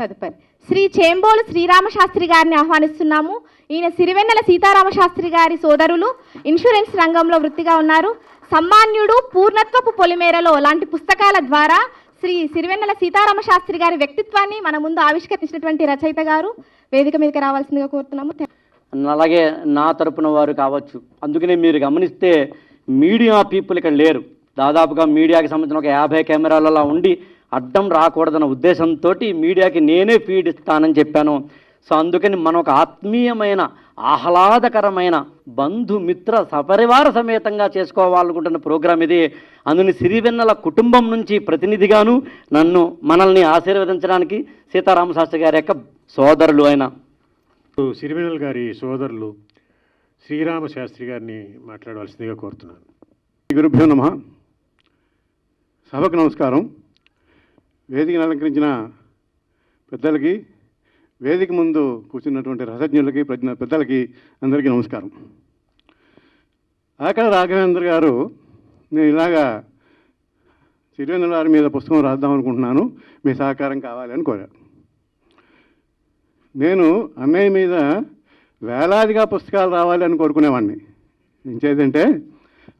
తదుపరి. శ్రీ చేంబోలు శ్రీరామశాస్త్రి గారిని ఆహ్వానిస్తున్నాము. ఈయన సిరివెన్నెల సీతారామశాస్త్రి గారి సోదరులు ఇన్సూరెన్స్ రంగంలో వృత్తిగా ఉన్నారు. సమ్మాన్యుడు పూర్ణత్వపు పొలిమేరలో లాంటి పుస్తకాల ద్వారా శ్రీ సిరివెన్నెల సీతారామశాస్త్రి గారి వ్యక్తిత్వాన్ని మన ముందు ఆవిష్కరించినటువంటి రచయిత గారు. వేదిక మీదకి రావాల్సిందిగా కోరుతున్నాము. అలాగే నా తరపున వారు కావచ్చు. అందుకనే మీరు గమనిస్తే మీడియా పీపుల్ ఇక్కడ లేరు. దాదాపుగా మీడియాకి సంబంధించిన ఒక యాభై కెమెరాలలో ఉండి అడ్డం రాకూడదన్న ఉద్దేశంతో మీడియాకి నేనే ఫీడ్ ఇస్తానని చెప్పాను. సో అందుకని మనం ఒక ఆత్మీయమైన ఆహ్లాదకరమైన బంధుమిత్ర సపరివార సమేతంగా చేసుకోవాలనుకుంటున్న ప్రోగ్రాం ఇది. అందుని సిరివెన్నెల కుటుంబం నుంచి ప్రతినిధిగాను నన్ను మనల్ని ఆశీర్వదించడానికి సీతారామ శాస్త్రి గారి యొక్క సోదరులు ఆయన సిరివెనల్ గారి సోదరులు శ్రీరామ శాస్త్రి గారిని మాట్లాడవలసిందిగా కోరుతున్నాను. గురుభ్యో నమ. సభకు నమస్కారం. వేదికను అలంకరించిన పెద్దలకి వేదిక ముందు కూర్చున్నటువంటి రసజ్ఞులకి ప్రజ్ఞ పెద్దలకి అందరికీ నమస్కారం. ఆకల రాఘవేంద్ర గారు నేను ఇలాగా సిరివేంద్ర గారి మీద పుస్తకం రాద్దాం అనుకుంటున్నాను మీ సహకారం కావాలి అని కోరారు. నేను అన్నయ్య మీద వేలాదిగా పుస్తకాలు రావాలి అని కోరుకునేవాడిని ఏం చేదంటే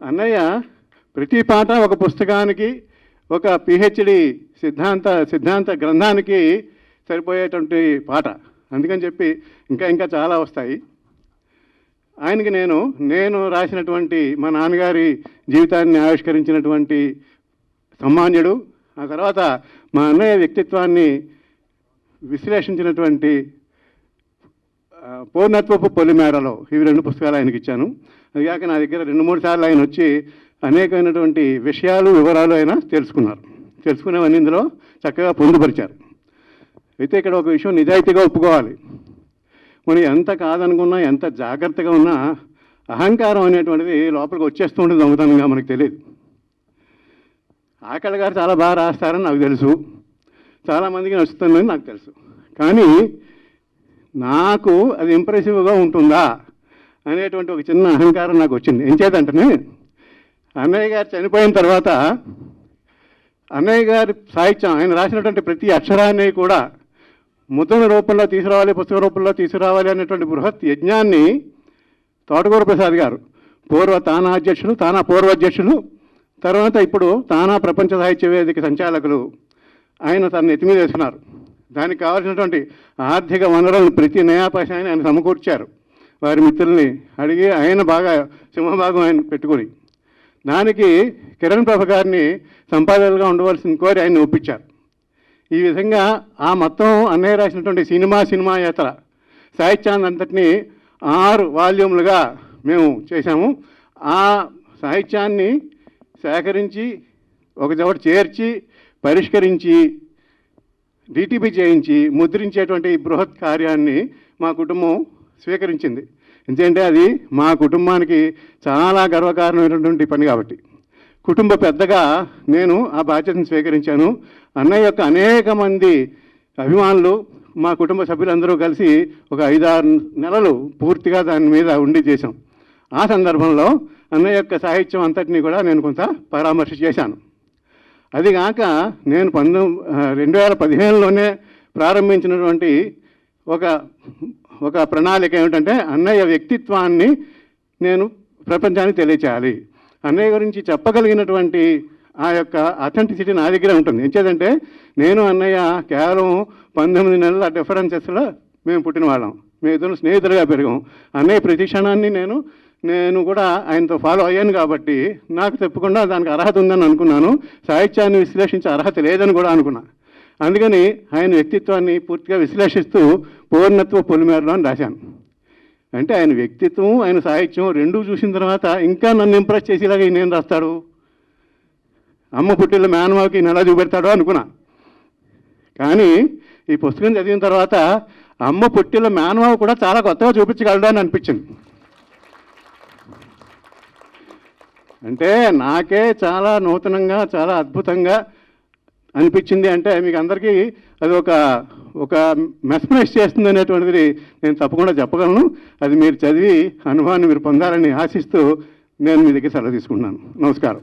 అన్నయ్య ప్రతి పాట ఒక పుస్తకానికి ఒక పిహెచ్డి సిద్ధాంత సిద్ధాంత గ్రంథానికి సరిపోయేటువంటి పాట. అందుకని చెప్పి ఇంకా ఇంకా చాలా వస్తాయి. ఆయనకి నేను నేను రాసినటువంటి మా నాన్నగారి జీవితాన్ని ఆవిష్కరించినటువంటి సమ్మాన్యుడు ఆ తర్వాత మా అన్నయ్య వ్యక్తిత్వాన్ని విశ్లేషించినటువంటి పూర్ణత్వపు పొలిమేరలో ఇవి రెండు పుస్తకాలు ఆయనకి ఇచ్చాను. అది కాక నా దగ్గర రెండు మూడు సార్లు ఆయన వచ్చి అనేకమైనటువంటి విషయాలు వివరాలు ఆయన తెలుసుకున్నారు. తెలుసుకునేవన్నీ ఇందులో చక్కగా పొందుపరిచారు. అయితే ఇక్కడ ఒక విషయం నిజాయితీగా ఒప్పుకోవాలి. మనం ఎంత కాదనుకున్నా ఎంత జాగ్రత్తగా ఉన్నా అహంకారం అనేటువంటిది లోపలికి వచ్చేస్తూ ఉంటుంది దొంగతనంగా మనకు తెలియదు. ఆకలి గారు చాలా బాగా రాస్తారని నాకు తెలుసు. చాలామందికి నచ్చుతుందని నాకు తెలుసు. కానీ నాకు అది ఇంప్రెసివ్గా ఉంటుందా అనేటువంటి ఒక చిన్న అహంకారం నాకు వచ్చింది. ఏం చేద్దంటనే అన్నయ్య గారు చనిపోయిన తర్వాత అన్నయ్య గారి సాహిత్యం ఆయన రాసినటువంటి ప్రతి అక్షరాన్ని కూడా ముద్రణ రూపంలో తీసుకురావాలి పుస్తక రూపంలో తీసుకురావాలి అనేటువంటి బృహత్ యజ్ఞాన్ని తోటగూర ప్రసాద్ గారు పూర్వ తానా అధ్యక్షులు తానా పూర్వ అధ్యక్షులు తర్వాత ఇప్పుడు తానా ప్రపంచ సాహిత్య వేదిక సంచాలకులు ఆయన తన ఎత్తి దానికి కావాల్సినటువంటి ఆర్థిక వనరులను ప్రతి నయాపైసాన్ని ఆయన సమకూర్చారు. వారి మిత్రుల్ని అడిగి ఆయన బాగా సింహభాగం ఆయన పెట్టుకొని దానికి కిరణ్ ప్రభ గారిని సంపాదకులుగా ఉండవలసిన కోరి ఆయన్ని ఒప్పించారు. ఈ విధంగా ఆ మొత్తం అన్నయ్య రాసినటువంటి సినిమా సినిమా యాత్ర సాహిత్యాన్ని అంతటినీ ఆరు వాల్యూమ్లుగా మేము చేశాము. ఆ సాహిత్యాన్ని సేకరించి ఒక చోట చేర్చి పరిష్కరించి డిటిపి చేయించి ముద్రించేటువంటి ఈ బృహత్ కార్యాన్ని మా కుటుంబం స్వీకరించింది. ఎందుకంటే అది మా కుటుంబానికి చాలా గర్వకారణమైనటువంటి పని కాబట్టి. కుటుంబ పెద్దగా నేను ఆ బాధ్యతను స్వీకరించాను. అన్నయ్య యొక్క అనేక మంది అభిమానులు మా కుటుంబ సభ్యులందరూ కలిసి ఒక ఐదారు నెలలు పూర్తిగా దాని మీద ఉండి చేశాం. ఆ సందర్భంలో అన్నయ్య యొక్క సాహిత్యం అంతటినీ కూడా నేను కొంత పరామర్శ చేశాను. అది కాక నేను పంతొమ్మిది రెండు వేల పదిహేనులోనే ప్రారంభించినటువంటి ఒక ఒక ప్రణాళిక ఏమిటంటే అన్నయ్య వ్యక్తిత్వాన్ని నేను ప్రపంచానికి తెలియచేయాలి. అన్నయ్య గురించి చెప్పగలిగినటువంటి ఆ యొక్క అథెంటిసిటీ నా దగ్గర ఉంటుంది. ఎంచేదంటే నేను అన్నయ్య కేవలం పంతొమ్మిది నెలల డిఫరెన్సెస్లో మేము పుట్టిన వాళ్ళం మేము ఇద్దరు స్నేహితులుగా పెరిగాం. అన్నయ్య ప్రతి క్షణాన్ని నేను నేను కూడా ఆయనతో ఫాలో అయ్యాను కాబట్టి నాకు తప్పకుండా దానికి అర్హత ఉందని అనుకున్నాను. సాహిత్యాన్ని విశ్లేషించే అర్హత లేదని కూడా అనుకున్నా. అందుకని ఆయన వ్యక్తిత్వాన్ని పూర్తిగా విశ్లేషిస్తూ పూర్ణత్వ పొలిమేరలో అని రాశాను. అంటే ఆయన వ్యక్తిత్వం ఆయన సాహిత్యం రెండూ చూసిన తర్వాత ఇంకా నన్ను ఇంప్రెస్ చేసేలాగా ఈయన ఏం రాస్తాడు? అమ్మ పుట్టిన మేనమావకి ఈయన ఎలా చూపెడతాడో అనుకున్నా. కానీ ఈ పుస్తకం చదివిన తర్వాత అమ్మ పుట్టిన మేనమావ కూడా చాలా కొత్తగా చూపించగలడు అని అనిపించింది. అంటే నాకే చాలా నూతనంగా చాలా అద్భుతంగా అనిపించింది అంటే మీకు అందరికీ అది ఒక ఒక మెస్మరైజ్ చేస్తుంది అనేటువంటిది నేను తప్పకుండా చెప్పగలను. అది మీరు చదివి అనుభవాన్ని మీరు పొందాలని ఆశిస్తూ నేను మీ దగ్గర సెలవు తీసుకుంటున్నాను. నమస్కారం.